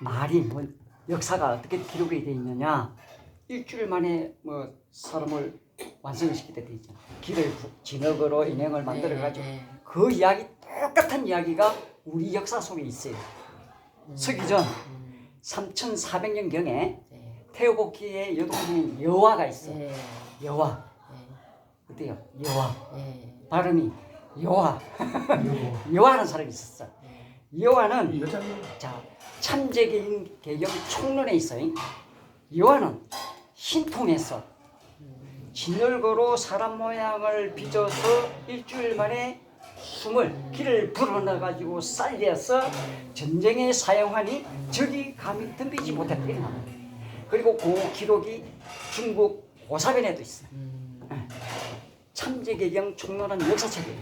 말이 뭐 역사가 어떻게 기록이 돼 있느냐? 일주일 만에 뭐 사람을 완성시키게 돼 있잖아 길을 부- 진흙으로 인형을 만들어 가지고 네, 그 이야기 똑같은 이야기가 우리 역사 속에 있어요. 서기전 음, 3400년 경에 네. 태오복희의 여동생인 여화가 있어 네. 여화 네. 어때요? 여화 네. 발음이 여화 여화라는 사람이 있었어 네. 여화는 여자는 자 참재계인 개경 총론에 있어요. 여호와는 신통에서 진열거로 사람 모양을 빚어서 일주일 만에 숨을 길을 불어넣어 가지고 살려서 전쟁에 사용하니 적이 감히 덤비지 못했다 이런. 그리고 그 기록이 중국 고사변에도 있어. 음, 참재개경 총론은 역사책이에요.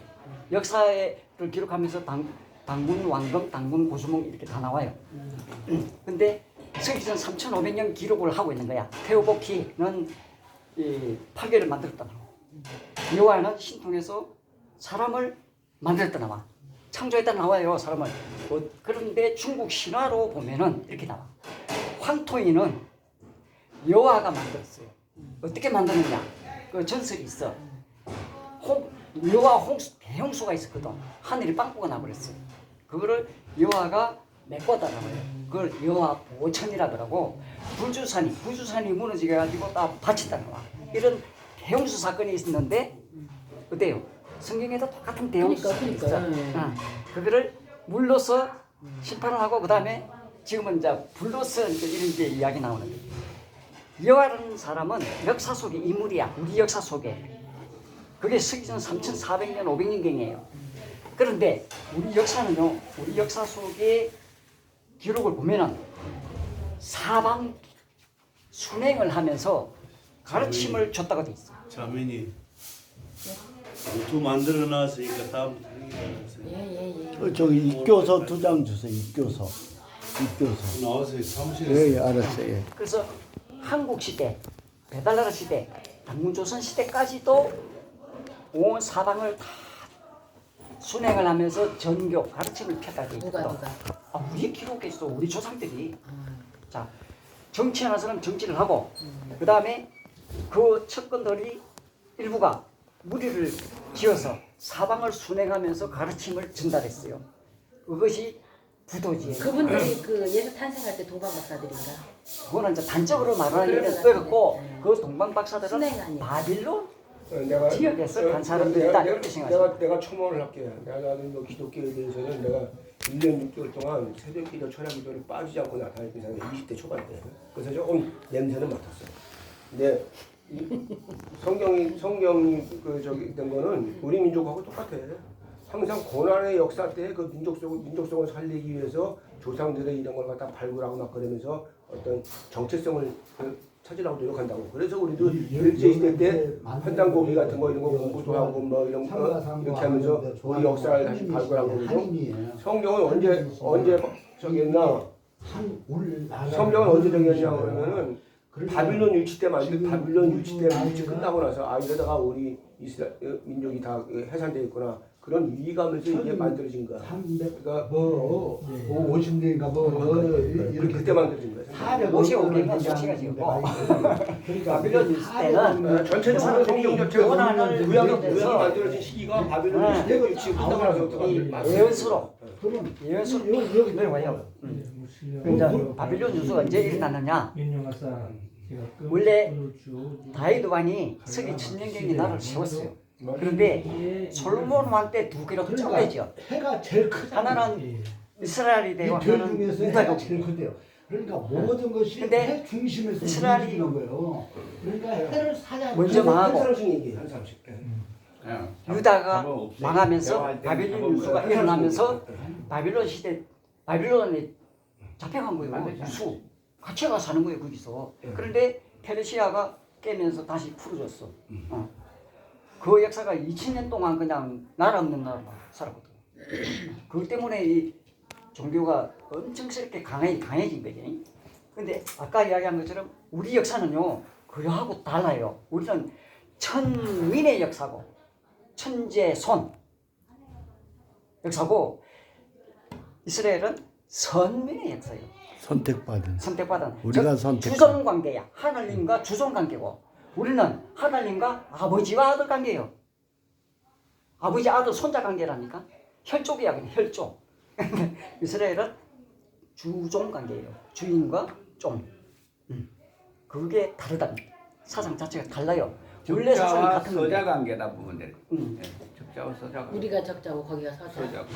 역사를 기록하면서 당, 당군 왕금, 당군 고수몽 이렇게 다 나와요. 근데 서기전 3,500년 기록을 하고 있는 거야. 태오복희는 이 파괴를 만들었다 나와. 여호와는 신통에서 사람을 만들었다 나와. 창조했다 나와요, 사람을. 어, 그런데 중국 신화로 보면은 이렇게 나와. 황토인은 여호와가 만들었어요. 어떻게 만드느냐? 그 전설이 있어. 홍, 여호와 홍수 대홍수가 있었거든. 하늘이 빵꾸가 나버렸어요. 그거를 여호와가 메꿨다라고 해요. 그걸 여호와 보천이라 그러고 불주산이 불주산이 무너지게 가지고 딱 바쳤다 나와. 이런 대홍수 사건이 있었는데 어때요? 성경에도 똑같은 대홍수 그러니까, 사건이 그러니까. 있어. 네. 어. 그거를 물로서 심판을 하고 그 다음에 지금은 이제 불로서 이제 이런 이제 이야기 나오는 거예요. 여호와라는 사람은 역사 속의 인물이야. 우리 역사 속에. 그게 서기전 3,400년, 500년경이에요. 그런데 우리 역사는요, 우리 역사 속의 기록을 보면은 사방 순행을 하면서 가르침을 줬다고 돼 있어. 자매니 두 만들어 놨으니까 다음부터 얘기하세요. 예, 예, 예. 어, 저기 입교서 두 장 주세요. 입교서. 입교서. 나와서 사무실에 예, 예, 알았어요. 예. 그래서 한국 시대, 배달나라 시대, 당군 조선 시대까지도 온 사방을 다 순행을 하면서 전교 가르침을 폈다 돼 누가 있거든. 누가. 아, 우리 있어. 우리 조상들이. 아, 자, 정치하는 사람 정치를 하고, 그 다음에 그 척건들이 일부가 무리를 지어서 사방을 순행하면서 가르침을 전달했어요. 그것이 부도지예요. 그분들이 그 예수 탄생할 때 도박 박사들인가? 그거는 이제 단적으로 것 어렵고, 같은데. 그 동방 박사들은 순행 아니에요. 바빌론 어, 내가 지역에서 간 사람들이 내가, 내가, 이렇게 생각하시면 내가 내가 첨언을 할게요. 내가 나는 뭐 기독교에 대해서는 내가 1년 6개월 동안 새벽 기도 철야기도를 빠지지 않고 나타났던 사람이 20대 초반 때. 그래서 조금 냄새는 맡았어요. 근데 이 성경이 성경이 그 저기 된 거는 우리 민족하고 똑같아. 항상 고난의 역사 때 그 민족성 민족성을 살리기 위해서 조상들의 이런 걸 갖다 발굴하고 막 그러면서 어떤 정체성을 그 찾으려고 노력한다고. 그래서 우리도 일제 시대 때 한단고기 같은 거 이런 거 공부도 하고 뭐 이런 거 이렇게 하면서 우리 역사를 다시 발굴하고 그러죠. 성경은 언제 언제 저기 했나? 한올 성경은 언제 정했냐 그러면은 바빌론 유치 때 만든 바빌론 유치 때 유치 끝나고 나서 아 이러다가 우리 이스라 어, 민족이 다 해산돼 있구나 그런 위기감에서 이게 만들어진 거야. 300, 그러니까 뭐, 뭐 50년인가 뭐, 뭐 이렇게 그때 만들어진 거야. 400 55개가 수치가 지금 뭐. 바빌론 있을 때는 어, 전체적으로 성경 자체가 구약이 겪으면서 구약이 만들어진 시기가 바빌론 네. 때 유치 끝나고 나서부터 이. 예언수로 그러면 내려와요. 음. 그러니까 바빌론 유수가 언제 일어났느냐? 민영아사 원래 다윗 왕이 서기 천년경에 나라를 세웠어요. 그런데 솔로몬 왕 때 두 개로 쪼개죠. 해가 제일 크다. 하나는 이스라엘이 되고 이별 하나는 중에서 유다가 제일 크대요. 그러니까 모든 것이 해 중심에서 이스라엘이 거예요. 그러니까 해를 사냐. 먼저 망하고 한 사람씩. 유다가 망하면서 바빌론 유수가 일어나면서 바빌론 시대 바빌론에 잡혀간 거예요. 유수 같이 가 사는 거예요 거기서. 그런데 페르시아가 깨면서 다시 풀어줬어. 어. 그 역사가 2000년 동안 그냥 나라 없는 나라 살았거든. 그것 때문에 이 종교가 엄청스럽게 강해, 강해진 거지. 근데 아까 이야기한 것처럼 우리 역사는요, 그거하고 달라요. 우리는 천민의 역사고, 천재 손 역사고, 이스라엘은 선민의 역사예요. 선택받은. 선택받은 우리가 저- 선택한. 주종 관계야. 하나님과 주종 관계고 우리는 하나님과 아버지와 아들 관계예요. 아버지 아들 손자 관계라니까 혈족이야 그냥 혈족. 이스라엘은 주종 관계예요. 주인과 종. 음. 그게 다르다. 사상 자체가 달라요. 원래 사상이 적자와 같은 서자. 관계다 돼. 음. 예, 적자와 서자 관계. 우리가 적자고 거기가 서자. 서자.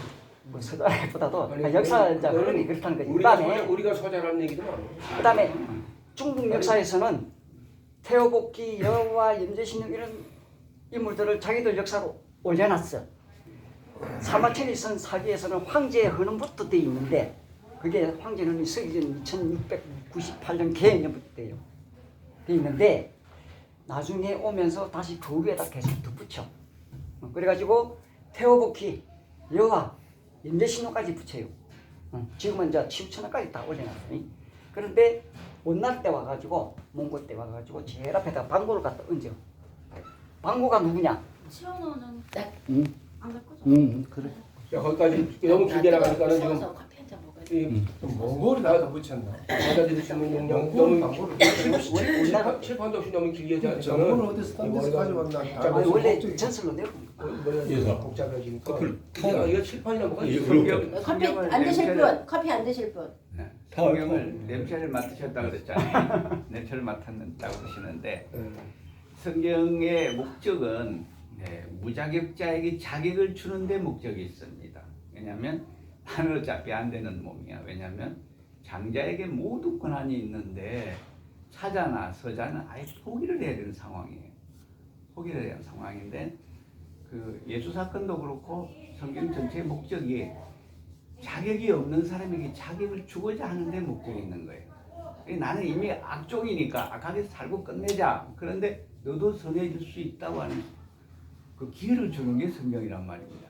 뭐 서자보다도 아니, 역사 그거는- 이제 흐름이 그렇다는 거지. 우리가 그다음에 우리가 서자라는 얘기도 많아. 그다음에 중국 역사에서는 태어복기, 여호와, 임재신 이런 인물들을 자기들 역사로 올려놨어. 사마천이 쓴 사기에서는 황제의 헌음부터 돼 있는데 그게 황제 헌음이 서기 전 2698년 개년부터 돼요. 돼 있는데 나중에 오면서 다시 그 위에다 계속 덧붙여. 어, 그래가지고 태어복기, 여호와, 임재신호까지 붙여요. 어, 지금은 이제 치우천화까지 다 올려놨어요. 그런데 온날 때 와가지고 몽골 때 와가지고 제일 앞에다 방고를 갖다 얹어. 방고가 누구냐? 치워놓는 딱 응, 안갈 거죠? 응, 그래. 야, 거기까지 너무 길게 나가니까는 지금 서서 커피 한잔 먹어야 돼. 이 몽골에다가 더 붙였나? 받아들일 수 있는 용량 몽골은 너무 방법을 칠판 칠판도 없이 너무 길게 하지 정보를 않으면 어디서 딴 데서 가져왔나? 아니, 원래 전설로 내고 머리가 복잡해지니까 이거 이거 칠판이나 뭐가 있어. 성경, 커피 안 드실 분, 커피 안 드실 분. 네, 성경을 냄새를 맡으셨다 그랬잖아요. 냄새를 맡았다고 그러시는데 예. 성경의 목적은 네, 무자격자에게 자격을 주는 데 목적이 있습니다. 왜냐하면 나는 어차피 안 되는 몸이야. 왜냐하면 장자에게 모두 권한이 있는데 사자나 서자는 아예 포기를 해야 되는 상황이에요. 포기를 해야 하는 상황인데 그 예수 사건도 그렇고 성경 전체의 목적이 자격이 없는 사람에게 자격을 주고자 하는데 목적이 있는 거예요. 나는 이미 악종이니까 악하게 살고 끝내자. 그런데 너도 선해질 수 있다고 하는 그 기회를 주는 게 성경이란 말입니다.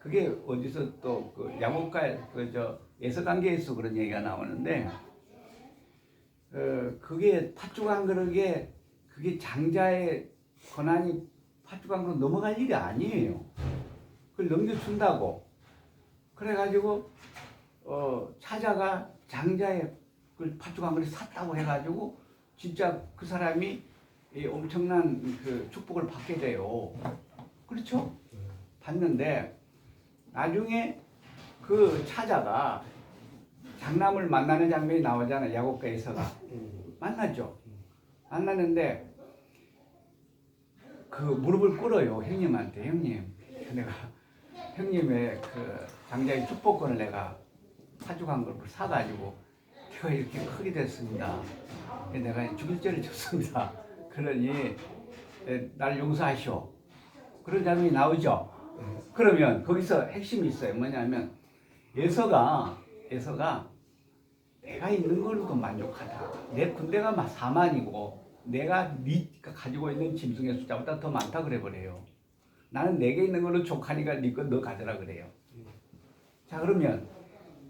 그게 어디서 또 그 야곱과 그저 예서 관계에서 그런 얘기가 나오는데 어 그게 팥죽 한 그릇에 그게 장자의 권한이 팥죽 한 그릇 넘어갈 일이 아니에요. 그걸 넘겨준다고. 그래가지고 어 차자가 장자의 그 팥죽한 그릇 샀다고 해가지고 진짜 그 사람이 이 엄청난 그 축복을 받게 돼요. 그렇죠? 받는데 나중에 그 차자가 장남을 만나는 장면이 나오잖아요. 야곱과 에서가 만났죠. 만났는데 그 무릎을 꿇어요 형님한테 형님 내가 형님의 그 장자의 축복권을 내가 파죽한 걸 사가지고 제가 이렇게 크게 됐습니다. 내가 죽일 죄를 졌습니다. 그러니 에, 날 용서하시오. 그런 장면이 나오죠. 그러면 거기서 핵심이 있어요. 뭐냐면 예서가 예서가 내가 있는 걸로도 만족하다. 내 군대가 막 4만이고 내가 네가 가지고 있는 짐승의 숫자보다 더 많다 그래 버려요. 나는 내게 있는 걸로 족하니까 네거너 가져라 그래요. 자 그러면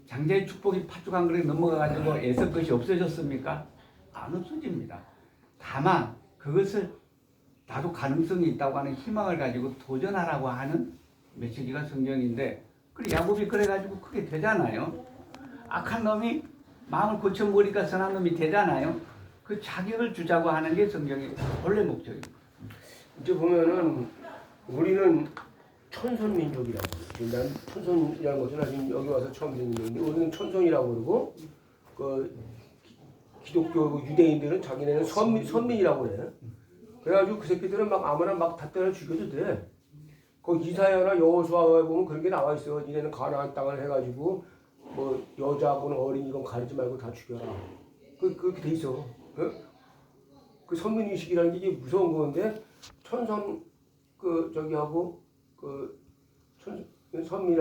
장자의 축복이 팥죽 한 그릇 넘어가가지고 예서 것이 없어졌습니까? 안 없어집니다. 다만 그것을 나도 가능성이 있다고 하는 희망을 가지고 도전하라고 하는 메시지가 성경인데 그래 야곱이 그래가지고 크게 되잖아요. 악한 놈이 마음을 고쳐버리니까 선한 놈이 되잖아요. 그 자격을 주자고 하는 게 성경의 원래 목적입니다. 이제 보면은 우리는 천손민족이라고 난 천손이라는 것은 아직 여기 와서 처음 듣는 얘기인데 우리는 천손이라고 그러고 그 기- 기독교 유대인들은 자기네는 선민, 선민이라고 그래 그래가지고 그 새끼들은 막 아무나 막다 때려 죽여도 돼. 그 이사야나 여호수아에 보면 그런 게 나와 있어. 니네는 가나안 땅을 해가지고 뭐 여자하고는 어린 이건 가리지 말고 다 죽여라. 그 그렇게 돼 있어. 그, 그 선민 의식이라는 게 무서운 건데 천선 그 저기 하고 그 천, 선민하고